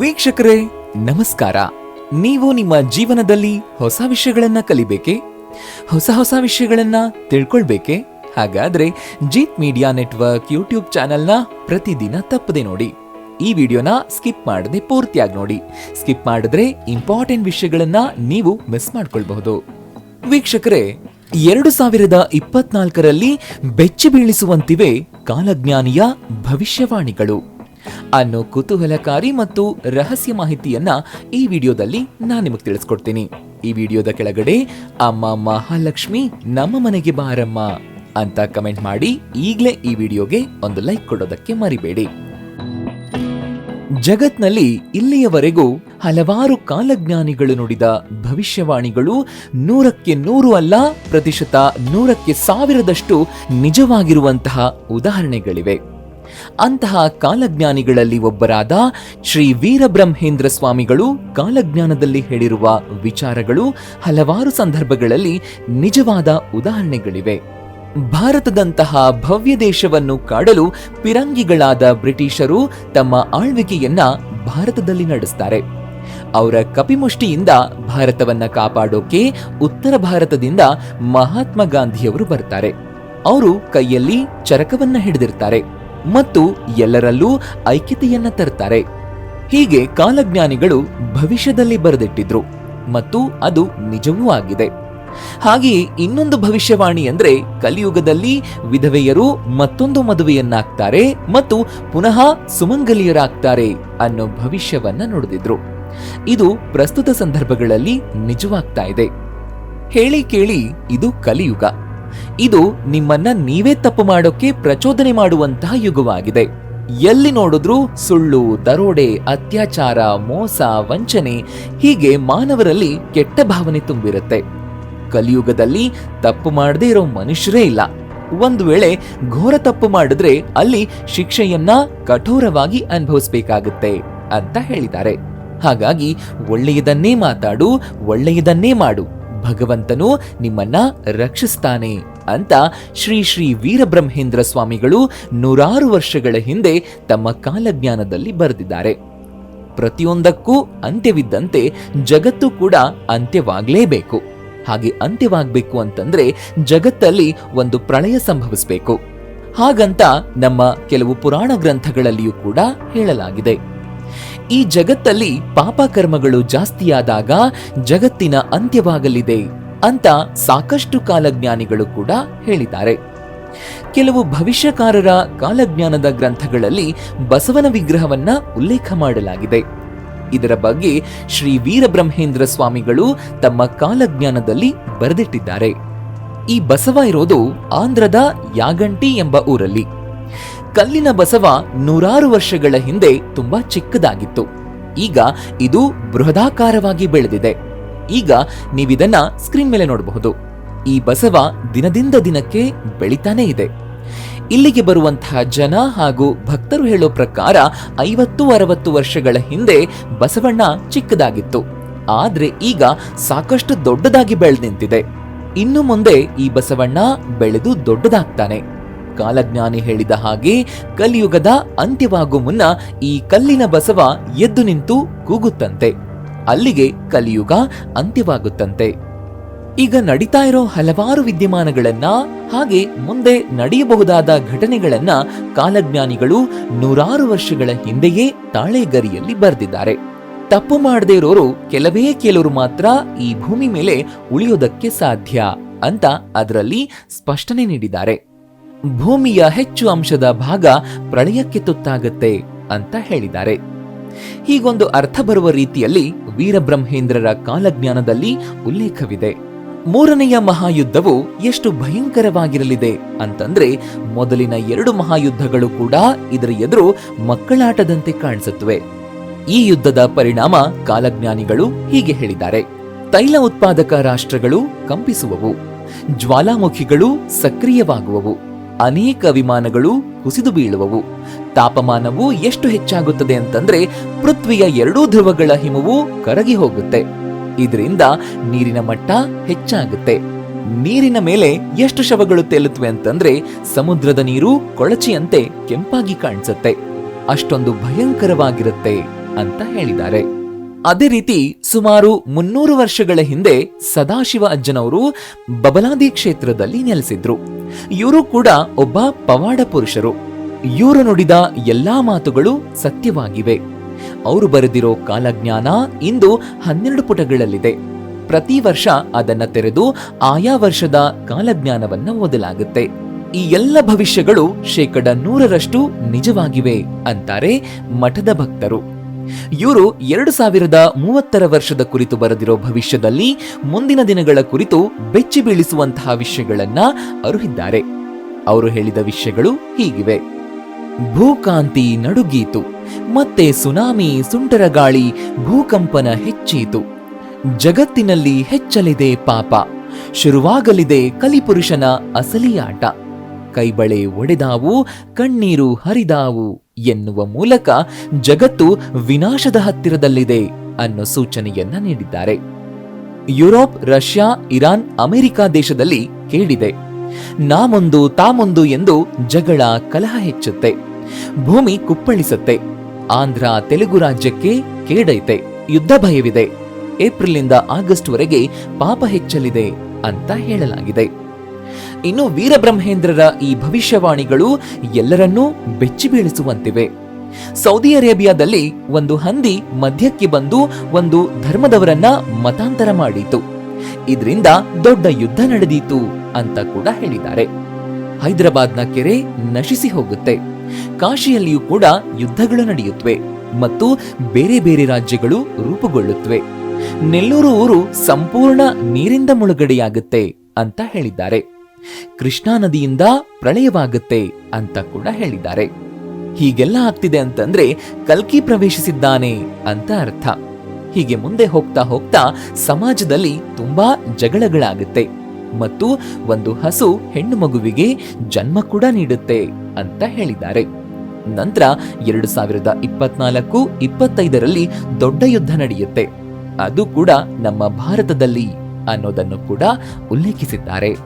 ವೀಕ್ಷಕರೇ, ನಮಸ್ಕಾರ. ನೀವು ನಿಮ್ಮ ಜೀವನದಲ್ಲಿ ಹೊಸ ವಿಷಯಗಳನ್ನ ಕಲಿಬೇಕೆ? ಹೊಸ ಹೊಸ ವಿಷಯಗಳನ್ನ ತಿಳ್ಕೊಳ್ಬೇಕೆ? ಹಾಗಾದ್ರೆ ಜೀತ್ ಮೀಡಿಯಾ ನೆಟ್ವರ್ಕ್ ಯೂಟ್ಯೂಬ್ ಚಾನೆಲ್ನ ಪ್ರತಿದಿನ ತಪ್ಪದೆ ನೋಡಿ. ಈ ವಿಡಿಯೋನ ಸ್ಕಿಪ್ ಮಾಡದೆ ಪೂರ್ತಿಯಾಗಿ ನೋಡಿ. ಸ್ಕಿಪ್ ಮಾಡಿದ್ರೆ ಇಂಪಾರ್ಟೆಂಟ್ ವಿಷಯಗಳನ್ನ ನೀವು ಮಿಸ್ ಮಾಡ್ಕೊಳ್ಬಹುದು. ವೀಕ್ಷಕರೇ, ಎರಡು ಸಾವಿರದ ಇಪ್ಪತ್ನಾಲ್ಕರಲ್ಲಿ ಬೆಚ್ಚಿ ಬೀಳಿಸುವಂತಿವೆ ಕಾಲಜ್ಞಾನಿಯ ಭವಿಷ್ಯವಾಣಿಗಳು. ಅನ್ನೋ ಕುತೂಹಲಕಾರಿ ಮತ್ತು ರಹಸ್ಯ ಮಾಹಿತಿಯನ್ನ ಈ ವಿಡಿಯೋದಲ್ಲಿ ನಾನು ನಿಮಗೆ ತಿಳಿಸ್ಕೊಡ್ತೀನಿ. ಈ ವಿಡಿಯೋದ ಕೆಳಗಡೆ ಅಮ್ಮ ಮಹಾಲಕ್ಷ್ಮಿ ನಮ್ಮ ಮನೆಗೆ ಬಾರಮ್ಮ ಅಂತ ಕಮೆಂಟ್ ಮಾಡಿ ಈಗಲೇ ಈ ವಿಡಿಯೋಗೆ ಒಂದು ಲೈಕ್ ಕೊಡೋದಕ್ಕೆ ಮರಿಬೇಡಿ. ಜಗತ್ನಲ್ಲಿ ಇಲ್ಲಿಯವರೆಗೂ ಹಲವಾರು ಕಾಲಜ್ಞಾನಿಗಳು ನುಡಿದ ಭವಿಷ್ಯವಾಣಿಗಳು ನೂರಕ್ಕೆ ನೂರು ಅಲ್ಲ, ಪ್ರತಿಶತ ನೂರಕ್ಕೆ ಸಾವಿರದಷ್ಟು ನಿಜವಾಗಿರುವಂತಹ ಉದಾಹರಣೆಗಳಿವೆ. ಅಂತಹ ಕಾಲಜ್ಞಾನಿಗಳಲ್ಲಿ ಒಬ್ಬರಾದ ಶ್ರೀ ವೀರಬ್ರಹ್ಮೇಂದ್ರ ಸ್ವಾಮಿಗಳು ಕಾಲಜ್ಞಾನದಲ್ಲಿ ಹೇಳಿರುವ ವಿಚಾರಗಳು ಹಲವಾರು ಸಂದರ್ಭಗಳಲ್ಲಿ ನಿಜವಾದ ಉದಾಹರಣೆಗಳಿವೆ. ಭಾರತದಂತಹ ಭವ್ಯ ದೇಶವನ್ನು ಕಾಡಲು ಪಿರಂಗಿಗಳಾದ ಬ್ರಿಟಿಷರು ತಮ್ಮ ಆಳ್ವಿಕೆಯನ್ನ ಭಾರತದಲ್ಲಿ ನಡೆಸ್ತಾರೆ. ಅವರ ಕಪಿಮುಷ್ಟಿಯಿಂದ ಭಾರತವನ್ನ ಕಾಪಾಡೋಕೆ ಉತ್ತರ ಭಾರತದಿಂದ ಮಹಾತ್ಮ ಗಾಂಧಿಯವರು ಬರ್ತಾರೆ. ಅವರು ಕೈಯಲ್ಲಿ ಚರಕವನ್ನ ಹಿಡಿದಿರ್ತಾರೆ. ಮತ್ತು ಎಲ್ಲರಲ್ಲೂ ಐಕ್ಯತೆಯನ್ನ ತರ್ತಾರೆ. ಹೀಗೆ ಕಾಲಜ್ಞಾನಿಗಳು ಭವಿಷ್ಯದಲ್ಲಿ ಬರೆದಿಟ್ಟಿದ್ರು ಮತ್ತು ಅದು ನಿಜವೂ ಆಗಿದೆ. ಹಾಗೆಯೇ ಇನ್ನೊಂದು ಭವಿಷ್ಯವಾಣಿ ಅಂದ್ರೆ ಕಲಿಯುಗದಲ್ಲಿ ವಿಧವೆಯರು ಮತ್ತೊಂದು ಮದುವೆಯನ್ನಾಗ್ತಾರೆ ಮತ್ತು ಪುನಃ ಸುಮಂಗಲಿಯರಾಗ್ತಾರೆ ಅನ್ನೋ ಭವಿಷ್ಯವನ್ನ ನೋಡಿದ್ರು ಇದು ಪ್ರಸ್ತುತ ಸಂದರ್ಭಗಳಲ್ಲಿ ನಿಜವಾಗ್ತಾ ಇದೆ. ಹೇಳಿ ಕೇಳಿ ಇದು ಕಲಿಯುಗ. ಇದು ನಿಮ್ಮನ್ನ ನೀವೇ ತಪ್ಪು ಮಾಡೋಕೆ ಪ್ರಚೋದನೆ ಮಾಡುವಂತಹ ಯುಗವಾಗಿದೆ. ಎಲ್ಲಿ ನೋಡಿದ್ರೂ ಸುಳ್ಳು, ದರೋಡೆ, ಅತ್ಯಾಚಾರ, ಮೋಸ, ವಂಚನೆ ಹೀಗೆ ಮಾನವರಲ್ಲಿ ಕೆಟ್ಟ ಭಾವನೆ ತುಂಬಿರುತ್ತೆ. ಕಲಿಯುಗದಲ್ಲಿ ತಪ್ಪು ಮಾಡದೇ ಇರೋ ಮನುಷ್ಯರೇ ಇಲ್ಲ. ಒಂದು ವೇಳೆ ಘೋರ ತಪ್ಪು ಮಾಡಿದ್ರೆ ಅಲ್ಲಿ ಶಿಕ್ಷೆಯನ್ನ ಕಠೋರವಾಗಿ ಅನುಭವಿಸಬೇಕಾಗುತ್ತೆ ಅಂತ ಹೇಳಿದ್ದಾರೆ. ಹಾಗಾಗಿ ಒಳ್ಳೆಯದನ್ನೇ ಮಾತಾಡು, ಒಳ್ಳೆಯದನ್ನೇ ಮಾಡು. ಭಗವಂತನು ನಿಮ್ಮನ್ನ ರಕ್ಷಿಸ್ತಾನೆ ಅಂತ ಶ್ರೀ ಶ್ರೀ ವೀರಬ್ರಹ್ಮೇಂದ್ರ ಸ್ವಾಮಿಗಳು ನೂರಾರು ವರ್ಷಗಳ ಹಿಂದೆ ತಮ್ಮ ಕಾಲಜ್ಞಾನದಲ್ಲಿ ಬರೆದಿದ್ದಾರೆ. ಪ್ರತಿಯೊಂದಕ್ಕೂ ಅಂತ್ಯವಿದ್ದಂತೆ ಜಗತ್ತು ಕೂಡ ಅಂತ್ಯವಾಗಲೇಬೇಕು. ಹಾಗೆ ಅಂತ್ಯವಾಗಬೇಕು ಅಂತಂದ್ರೆ ಜಗತ್ತಲ್ಲಿ ಒಂದು ಪ್ರಳಯ ಸಂಭವಿಸಬೇಕು. ಹಾಗಂತ ನಮ್ಮ ಕೆಲವು ಪುರಾಣ ಗ್ರಂಥಗಳಲ್ಲಿಯೂ ಕೂಡ ಹೇಳಲಾಗಿದೆ. ಈ ಜಗತ್ತಲ್ಲಿ ಪಾಪಕರ್ಮಗಳು ಜಾಸ್ತಿಯಾದಾಗ ಜಗತ್ತಿನ ಅಂತ್ಯವಾಗಲಿದೆ ಅಂತ ಸಾಕಷ್ಟು ಕಾಲಜ್ಞಾನಿಗಳು ಕೂಡ ಹೇಳಿದ್ದಾರೆ. ಕೆಲವು ಭವಿಷ್ಯಕಾರರ ಕಾಲಜ್ಞಾನದ ಗ್ರಂಥಗಳಲ್ಲಿ ಬಸವನ ವಿಗ್ರಹವನ್ನ ಉಲ್ಲೇಖ ಮಾಡಲಾಗಿದೆ. ಇದರ ಬಗ್ಗೆ ಶ್ರೀ ವೀರಬ್ರಹ್ಮೇಂದ್ರ ಸ್ವಾಮಿಗಳು ತಮ್ಮ ಕಾಲಜ್ಞಾನದಲ್ಲಿ ಬರೆದಿಟ್ಟಿದ್ದಾರೆ. ಈ ಬಸವ ಇರೋದು ಆಂಧ್ರದ ಯಾಗಂಟಿ ಎಂಬ ಊರಲ್ಲಿ. ಕಲ್ಲಿನ ಬಸವ ನೂರಾರು ವರ್ಷಗಳ ಹಿಂದೆ ತುಂಬಾ ಚಿಕ್ಕದಾಗಿತ್ತು. ಈಗ ಇದು ಬೃಹದಾಕಾರವಾಗಿ ಬೆಳೆದಿದೆ. ಈಗ ನೀವಿದನ್ನ ಸ್ಕ್ರೀನ್ ಮೇಲೆ ನೋಡಬಹುದು. ಈ ಬಸವ ದಿನದಿಂದ ದಿನಕ್ಕೆ ಬೆಳಿತಾನೇ ಇದೆ. ಇಲ್ಲಿಗೆ ಬರುವಂತಹ ಜನ ಹಾಗೂ ಭಕ್ತರು ಹೇಳೋ ಪ್ರಕಾರ ಐವತ್ತು ಅರವತ್ತು ವರ್ಷಗಳ ಹಿಂದೆ ಬಸವಣ್ಣ ಚಿಕ್ಕದಾಗಿತ್ತು. ಆದ್ರೆ ಈಗ ಸಾಕಷ್ಟು ದೊಡ್ಡದಾಗಿ ಬೆಳೆದು ನಿಂತಿದೆ. ಇನ್ನು ಮುಂದೆ ಈ ಬಸವಣ್ಣ ಬೆಳೆದು ದೊಡ್ಡದಾಗ್ತಾನೆ. ಕಾಲಜ್ಞಾನಿ ಹೇಳಿದ ಹಾಗೆ ಕಲಿಯುಗದ ಅಂತ್ಯವಾಗುವ ಮುನ್ನ ಈ ಕಲ್ಲಿನ ಬಸವ ಎದ್ದು ನಿಂತು ಕೂಗುತ್ತಂತೆ. ಅಲ್ಲಿಗೆ ಕಲಿಯುಗ ಅಂತ್ಯವಾಗುತ್ತಂತೆ. ಈಗ ನಡೀತಾ ಇರೋ ಹಲವಾರು ವಿದ್ಯಮಾನಗಳನ್ನ ಹಾಗೆ ಮುಂದೆ ನಡೆಯಬಹುದಾದ ಘಟನೆಗಳನ್ನ ಕಾಲಜ್ಞಾನಿಗಳು ನೂರಾರು ವರ್ಷಗಳ ಹಿಂದೆಯೇ ತಾಳೆಗರಿಯಲ್ಲಿ ಬರೆದಿದ್ದಾರೆ. ತಪ್ಪು ಮಾಡದೇ ಇರೋರು ಕೆಲವೇ ಕೆಲವರು ಮಾತ್ರ ಈ ಭೂಮಿ ಮೇಲೆ ಉಳಿಯೋದಕ್ಕೆ ಸಾಧ್ಯ ಅಂತ ಅದರಲ್ಲಿ ಸ್ಪಷ್ಟನೆ ನೀಡಿದ್ದಾರೆ. ಭೂಮಿಯ ಹೆಚ್ಚು ಅಂಶದ ಭಾಗ ಪ್ರಳಯಕ್ಕೆ ತುತ್ತಾಗತ್ತೆ ಅಂತ ಹೇಳಿದ್ದಾರೆ. ಹೀಗೊಂದು ಅರ್ಥ ಬರುವ ರೀತಿಯಲ್ಲಿ ವೀರಬ್ರಹ್ಮೇಂದ್ರರ ಕಾಲಜ್ಞಾನದಲ್ಲಿ ಉಲ್ಲೇಖವಿದೆ. ಮೂರನೆಯ ಮಹಾಯುದ್ಧವು ಎಷ್ಟು ಭಯಂಕರವಾಗಿರಲಿದೆ ಅಂತಂದ್ರೆ ಮೊದಲಿನ ಎರಡು ಮಹಾಯುದ್ಧಗಳು ಕೂಡ ಇದರ ಎದುರು ಮಕ್ಕಳಾಟದಂತೆ ಕಾಣಿಸುತ್ತವೆ. ಈ ಯುದ್ಧದ ಪರಿಣಾಮ ಕಾಲಜ್ಞಾನಿಗಳು ಹೀಗೆ ಹೇಳಿದ್ದಾರೆ. ತೈಲ ಉತ್ಪಾದಕ ರಾಷ್ಟ್ರಗಳು ಕಂಪಿಸುವವು. ಜ್ವಾಲಾಮುಖಿಗಳು ಸಕ್ರಿಯವಾಗುವವು. ಅನೇಕ ವಿಮಾನಗಳು ಕುಸಿದು ಬೀಳುವವು. ತಾಪಮಾನವು ಎಷ್ಟು ಹೆಚ್ಚಾಗುತ್ತದೆ ಅಂತಂದ್ರೆ ಪೃಥ್ವಿಯ ಎರಡೂ ಧ್ರುವಗಳ ಹಿಮವು ಕರಗಿ ಹೋಗುತ್ತೆ. ಇದರಿಂದ ನೀರಿನ ಮಟ್ಟ ಹೆಚ್ಚಾಗುತ್ತೆ. ನೀರಿನ ಮೇಲೆ ಎಷ್ಟು ಶವಗಳು ತೇಲುತ್ತವೆ ಅಂತಂದ್ರೆ ಸಮುದ್ರದ ನೀರು ಕೊಳಚೆಯಂತೆ ಕೆಂಪಾಗಿ ಕಾಣಿಸುತ್ತೆ. ಅಷ್ಟೊಂದು ಭಯಂಕರವಾಗಿರುತ್ತೆ ಅಂತ ಹೇಳಿದ್ದಾರೆ. ಅದೇ ರೀತಿ ಸುಮಾರು ಮುನ್ನೂರು ವರ್ಷಗಳ ಹಿಂದೆ ಸದಾಶಿವ ಅಜ್ಜನವರು ಬಬಲಾದಿ ಕ್ಷೇತ್ರದಲ್ಲಿ ನೆಲೆಸಿದ್ರು. ಇವರು ಕೂಡ ಒಬ್ಬ ಪವಾಡ ಪುರುಷರು. ಇವರು ನುಡಿದ ಎಲ್ಲಾ ಮಾತುಗಳು ಸತ್ಯವಾಗಿವೆ. ಅವರು ಬರೆದಿರೋ ಕಾಲಜ್ಞಾನ ಇಂದು ಹನ್ನೆರಡು ಪುಟಗಳಲ್ಲಿದೆ. ಪ್ರತಿ ವರ್ಷ ಅದನ್ನ ತೆರೆದು ಆಯಾ ವರ್ಷದ ಕಾಲಜ್ಞಾನವನ್ನ ಓದಲಾಗುತ್ತೆ. ಈ ಎಲ್ಲ ಭವಿಷ್ಯಗಳು ಶೇಕಡ ನೂರರಷ್ಟು ನಿಜವಾಗಿವೆ ಅಂತಾರೆ ಮಠದ ಭಕ್ತರು. ಇವರು ಎರಡು ಸಾವಿರದ ಮೂವತ್ತರ ವರ್ಷದ ಕುರಿತು ಬರೆದಿರೋ ಭವಿಷ್ಯದಲ್ಲಿ ಮುಂದಿನ ದಿನಗಳ ಕುರಿತು ಬೆಚ್ಚಿ ಬೀಳಿಸುವಂತಹ ವಿಷಯಗಳನ್ನ ಅರುಹಿದ್ದಾರೆ. ಅವರು ಹೇಳಿದ ವಿಷಯಗಳು ಹೀಗಿವೆ. ಭೂಕಾಂತಿ ನಡುಗೀತು, ಮತ್ತೆ ಸುನಾಮಿ ಸುಂಟರಗಾಳಿ ಭೂಕಂಪನ ಹೆಚ್ಚೀತು. ಜಗತ್ತಿನಲ್ಲಿ ಹೆಚ್ಚಲಿದೆ ಪಾಪ, ಶುರುವಾಗಲಿದೆ ಕಲಿಪುರುಷನ ಅಸಲಿಯಾಟ. ಕೈಬಳೆ ಒಡೆದಾವು, ಕಣ್ಣೀರು ಹರಿದಾವು. ಎನ್ನುವ ಮೂಲಕ ಜಗತ್ತು ವಿನಾಶದ ಹತ್ತಿರದಲ್ಲಿದೆ ಅನ್ನೋ ಸೂಚನೆಯನ್ನ ನೀಡಿದ್ದಾರೆ. ಯುರೋಪ್, ರಷ್ಯಾ, ಇರಾನ್, ಅಮೆರಿಕ ದೇಶದಲ್ಲಿ ಕೇಳಿದೆ. ನಾಮೊಂದು, ತಾಮೊಂದು ಎಂದು ಜಗಳ ಕಲಹ ಹೆಚ್ಚುತ್ತೆ. ಭೂಮಿ ಕುಪ್ಪಳಿಸುತ್ತೆ. ಆಂಧ್ರ, ತೆಲುಗು ರಾಜ್ಯಕ್ಕೆ ಕೇಡೈತೆ. ಯುದ್ಧ ಭಯವಿದೆ. ಏಪ್ರಿಲ್ನಿಂದ ಆಗಸ್ಟ್ ವರೆಗೆ ಪಾಪ ಹೆಚ್ಚಲಿದೆ ಅಂತ ಹೇಳಲಾಗಿದೆ. ಇನ್ನು ವೀರಬ್ರಹ್ಮೇಂದ್ರರ ಈ ಭವಿಷ್ಯವಾಣಿಗಳು ಎಲ್ಲರನ್ನೂ ಬೆಚ್ಚಿ ಬೀಳಿಸುವಂತಿವೆ. ಸೌದಿ ಅರೇಬಿಯಾದಲ್ಲಿ ಒಂದು ಹಂದಿ ಮಧ್ಯಕ್ಕೆ ಬಂದು ಒಂದು ಧರ್ಮದವರನ್ನ ಮತಾಂತರ ಮಾಡಿತು. ಇದರಿಂದ ದೊಡ್ಡ ಯುದ್ಧ ನಡೆದೀತು ಅಂತ ಕೂಡ ಹೇಳಿದ್ದಾರೆ. ಹೈದರಾಬಾದ್ನ ಕೆರೆ ನಶಿಸಿ ಹೋಗುತ್ತೆ. ಕಾಶಿಯಲ್ಲಿಯೂ ಕೂಡ ಯುದ್ಧಗಳು ನಡೆಯುತ್ತವೆ ಮತ್ತು ಬೇರೆ ಬೇರೆ ರಾಜ್ಯಗಳು ರೂಪುಗೊಳ್ಳುತ್ತವೆ ನೆಲ್ಲೂರು ಊರು ಸಂಪೂರ್ಣ ನೀರಿಂದ ಮುಳುಗಡೆಯಾಗುತ್ತೆ ಅಂತ ಹೇಳಿದ್ದಾರೆ. ಕೃಷ್ಣಾ ನದಿಯಿಂದ ಪ್ರಳಯವಾಗುತ್ತೆ ಅಂತ ಕೂಡ ಹೇಳಿದ್ದಾರೆ. ಹೀಗೆಲ್ಲ ಆಗ್ತಿದೆ ಅಂತಂದ್ರೆ ಕಲ್ಕಿ ಪ್ರವೇಶಿಸಿದ್ದಾನೆ ಅಂತ ಅರ್ಥ. ಹೀಗೆ ಮುಂದೆ ಹೋಗ್ತಾ ಹೋಗ್ತಾ ಸಮಾಜದಲ್ಲಿ ತುಂಬಾ ಜಗಳಗಳಾಗುತ್ತೆ. ಮತ್ತು ಒಂದು ಹಸು ಹೆಣ್ಣು ಮಗುವಿಗೆ ಜನ್ಮ ಕೂಡ ನೀಡುತ್ತೆ ಅಂತ ಹೇಳಿದ್ದಾರೆ. ನಂತರ ಎರಡು ಸಾವಿರದ ಇಪ್ಪತ್ನಾಲ್ಕು ಇಪ್ಪತ್ತೈದರಲ್ಲಿ ದೊಡ್ಡ ಯುದ್ಧ ನಡೆಯುತ್ತೆ. ಅದು ಕೂಡ ನಮ್ಮ ಭಾರತದಲ್ಲಿ ಅನ್ನೋದನ್ನು ಕೂಡ ಉಲ್ಲೇಖಿಸಿದ್ದಾರೆ.